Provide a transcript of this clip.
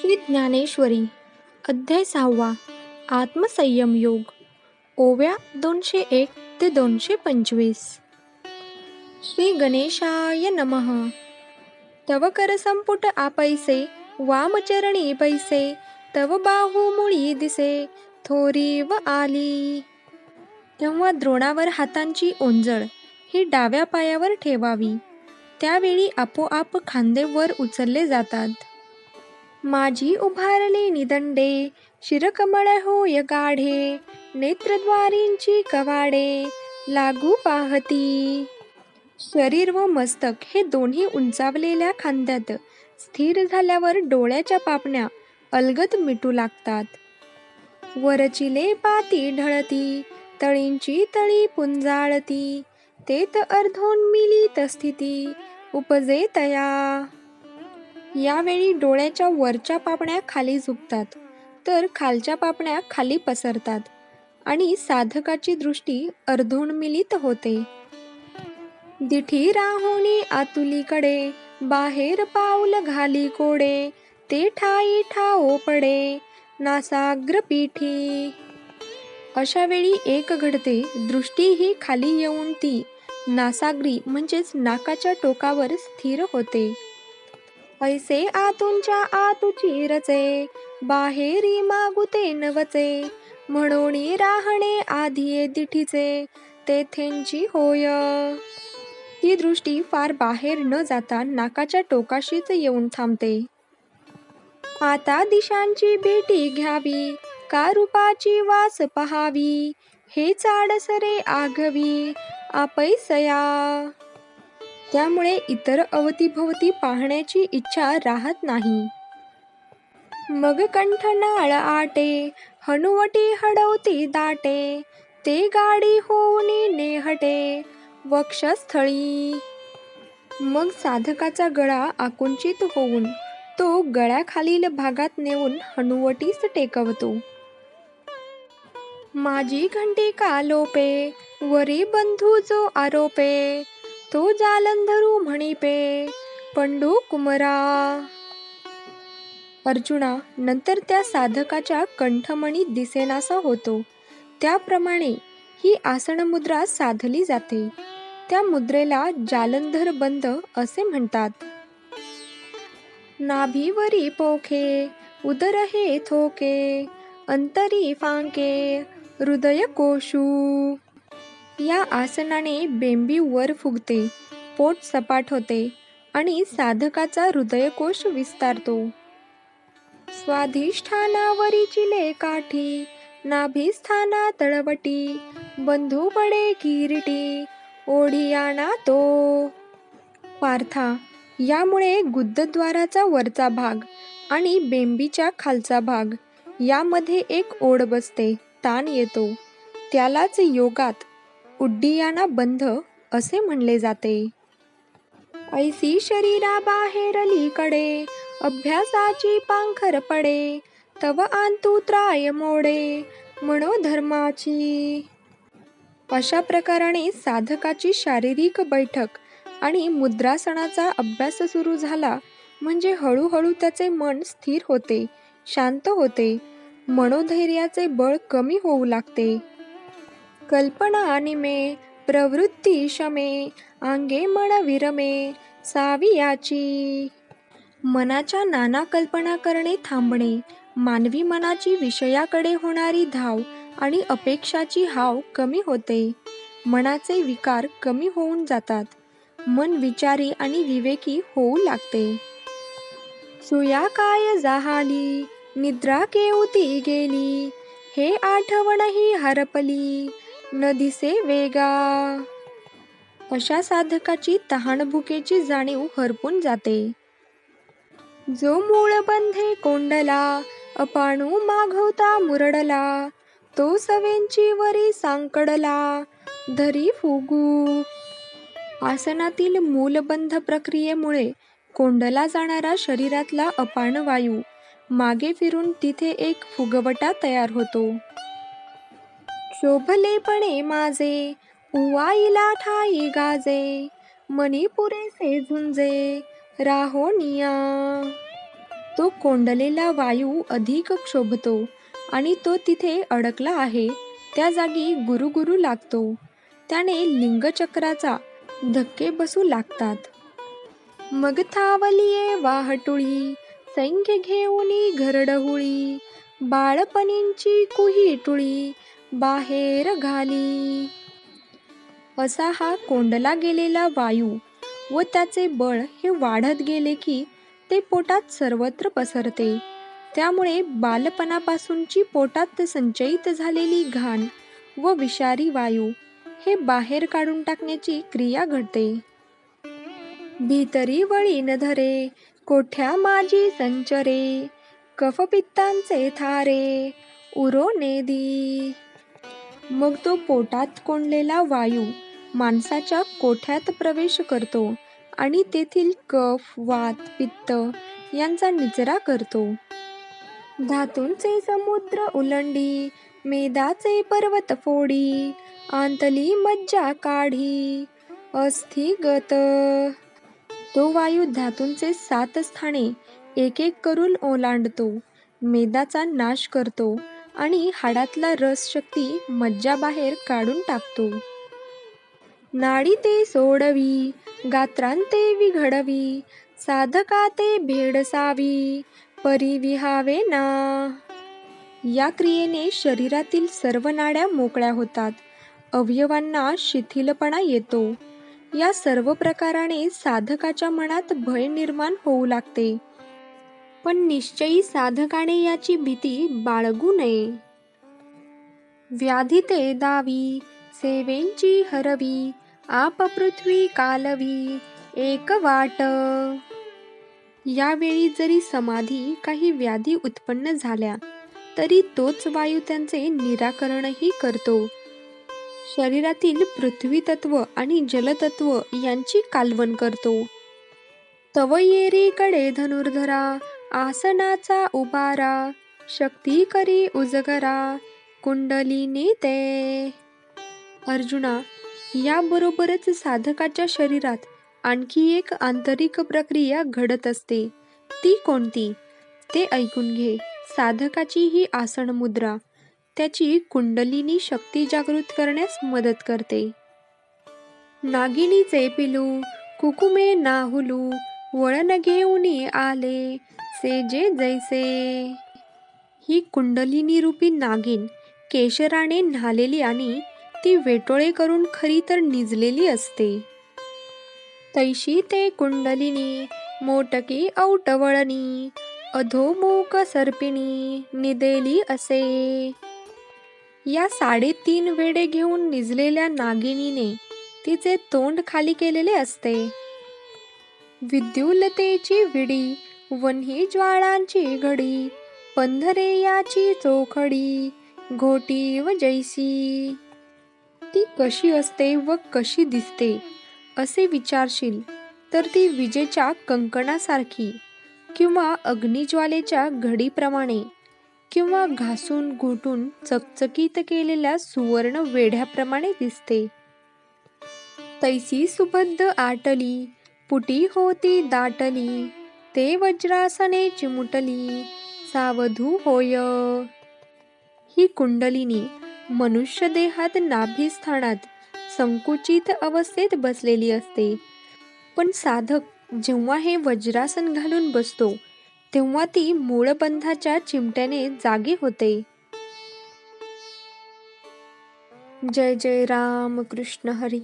श्री ज्ञानेश्वरी अध्याय सहावा आत्मसंयम योग ओव्या दोनशे एक ते दोनशे पंचवीस. श्री गणेशाय नमः. तव कर संपुट आपैसे वामचरणी पैसे तव बाहू मुळी दिसे थोरी व आली. तेव्हा द्रोणावर हातांची ओंजळ ही डाव्या पायावर ठेवावी. त्यावेळी आपोआप खांदे वर उचलले जातात. माझी उभारली निदंडे शिरकमळ होय गाढे नेत्रद्वारींची कवाडे लागू पाहती. शरीर व मस्तक हे दोन्ही उंचावलेल्या खांद्यात स्थिर झाल्यावर डोळ्याच्या पापण्या अलगद मिटू लागतात. वरचिले पाती ढळती तळींची तळी पुंजाळती तेत अर्धोन्मिलित स्थिती उपजे तया यावेळी डोळ्याच्या वरच्या पापण्या खाली झुकतात तर खालच्या पापण्या खाली पसरतात आणि साधकाची दृष्टी अर्धोन्मिलित होते. दिठी राहुणी आतुलीकडे बाहेर पाऊल घाली कोडे ते ठाई ठाओ पडे नासाग्र पिठी. अशा वेळी एक घडते दृष्टी ही खाली येऊन ती नासाग्री म्हणजेच नाकाच्या टोकावर स्थिर होते. पैसे आतूंच्या आतुची रचे बाहेरी मागुते नवचे. म्हणून राहणे आधी दिठीचे तेथेंची होय. ही दृष्टी फार बाहेर न जाता नाकाच्या टोकाशीच येऊन थांबते. आता दिशांची भेटी घ्यावी का रूपाची वास पहावी हे चाडसरे आघवी आपैसया. त्यामुळे इतर अवतीभवती पाहण्याची इच्छा राहत नाही. मग कंठ नाळ आटे हनुवटी हडवती दाटे ते गाडी होऊन नेहटे वक्षस्थळी. मग साधकाचा गळा आकुंचित होऊन तो गळ्याखालील भागात नेऊन हनुवटीस टेकवतो. माझी घंटी का लोपे वरी बंधू जो आरोपे तो जालंधरू म्हणिपे पंडू कुमरा. अर्जुना नंतर त्या साधकाच्या कंठमणी दिसेनासा होतो. त्याप्रमाणे ही आसनमुद्रा साधली जाते. त्या मुद्रेला जालंधर बंद असे म्हणतात. नाभीवरी पोखे उदर हे थोके अंतरी फांके हृदय कोशू. या आसनाने बेंबी वर फुगते पोट सपाट होते आणि साधकाचा हृदयकोश विस्तारतो. स्वाधिष्ठानावरी चिले काठी नाभिस्थाना तळवटी बंधू पडे किरीटी ओढियाना तो. पार्था यामुळे गुद्धद्वाराचा वरचा भाग आणि बेंबीच्या खालचा भाग यामध्ये एक ओढ बसते ताण येतो. त्यालाच योगात उड्डियाना बंध असे म्हणले जाते. ऐसी शरीरा बाहेरलीकडे अभ्यासाची पांखर पडे तव आंतू त्राय मोडे मनोधर्माची. अशा प्रकाराने साधकाची शारीरिक बैठक आणि मुद्रासनाचा अभ्यास सुरू झाला म्हणजे हळूहळू त्याचे मन स्थिर होते शांत होते मनोधैर्याचे बळ कमी होऊ लागते. कल्पना अनिमे प्रवृत्ती शमे आंगे मन विरमे सावियाची. मनाच्या नाना कल्पना करणे थांबणे मानवी मनाची विषयाकडे होणारी धाव आणि अपेक्षाची हाव कमी होते. मनाचे विकार कमी होऊन जातात. मन विचारी आणि विवेकी होऊ लागते. सुया काय जाहाली निद्रा केवती गेली हे आठवणही हरपली. न दिसे वेगा. अशा साधकाची तहानभुकेची जाणीव हरपून जाते. जो मूळ बंधे कोंडला अपाणू मागवता मुरडला तो सवेंची वरी सांकडला धरी फुगू. आसनातील मूलबंध प्रक्रियेमुळे कोंडला जाणारा शरीरातला अपान वायू मागे फिरून तिथे एक फुगवटा तयार होतो. शोभलेपणे माझे उवाईला ठाई गाजे मणिपुरेसे झुंजे राहोनिया. तो कोंडलेला वायू अधिक क्षोभतो आणि तो तिथे अडकला आहे त्या जागी गुरुगुरु लागतो. त्याने लिंगचक्राचा धक्के बसू लागतात. मग थावलिये वाहटुळी सैंख्य घेऊनी घरडहुळी बाळपणींची कुही टुळी बाहेर घाली. असा हा कोंडला गेलेला वायू व त्याचे बळ हे वाढत गेले की ते पोटात सर्वत्र पसरते. त्यामुळे बालपणापासूनची पोटात संचयित झालेली घाण व विषारी वायू हे बाहेर काढून टाकण्याची क्रिया घडते. भीतरी वळी न धरे कोठ्या माझी संचरे कफपित्तांचे थारे उरो नेदी मग तो पोटात कोंडलेला वायू माणसाच्या कोठ्यात प्रवेश करतो आणि तेथील कफ वात पित्त यांचा निचरा करतो. धातूंचे समुद्र उलंडी मेदाचे पर्वत फोडी आंतली मज्जा काढी अस्थिगत. तो वायू धातूंचे सात स्थाने एक एक करून ओलांडतो मेदाचा नाश करतो आणि हाडातला रस शक्ती काढून टाकतो. नाडी ते सोडवी गात्रांते विघडवी साधका ते भेडसावी परिविहावे ना. या क्रियेने शरीरातील सर्व नाड्या मोकळ्या होतात. अवयवांना शिथिलपणा येतो. या सर्व प्रकाराने साधकाच्या मनात भय निर्माण होऊ लागते. पण निश्चयी साधकाने याची भीती बाळगू नये. व्याधी ते दावी सेवेंची हरवी आप पृथ्वी कालवी एक वाट. यावेळी जरी समाधी काही व्याधी उत्पन्न झाल्या तरी तोच वायू त्यांचे निराकरणही करतो. शरीरातील पृथ्वी तत्व आणि जलतत्व यांची कालवण करतो. तव येरीकडे धनुर्धरा आसनाचा उबारा शक्ती करी उजगरा कुंडलिनी ते अर्जुना याबरोबरच साधकाच्या शरीरात आणखी एक आंतरिक प्रक्रिया घडत असते. ती कोणती? ते ऐकून घे. साधकाची ही आसन मुद्रा त्याची कुंडलिनी शक्ती जागृत करण्यास मदत करते. नागिनीचे पिलू कुकुमे नाहुलू वळण घेऊन आले. जैसे जे जैसे। ही कुंडलिनी रूपी नागिन केशराने न्हालेली आणि ती वेटोळे करून खरी तर निजलेली असते. तैशी ते कुंडलिनी मोटकी औटवळणी अधोमुख सर्पिणी निदेली असे. या साडेतीन वेडे घेऊन निजलेल्या नागिनीने तिचे तोंड खाली केलेले असते. विद्युलतेची विडी वन्ही ज्वाळांची घडी पंधरे याची चोखडी घोटी व जैसी. ती कशी असते व कशी दिसते असे विचारशील तर ती विजेच्या कंकणासारखी किंवा अग्निज्वालेच्या घडीप्रमाणे किंवा घासून घोटून चकचकीत केलेल्या सुवर्ण वेढ्याप्रमाणे दिसते. तैसी सुबद्ध आटली पुटी होती दाटली ते वज्रासने चिमुटली. सावधू होय. ही कुंडलिनी मनुष्य देहात नाभिस्थानात संकुचित अवस्थेत बसलेली असते. पण साधक जेव्हा हे वज्रासन घालून बसतो तेव्हा ती मूळबंधाच्या चिमट्याने जागी होते. जय जय राम कृष्ण हरी.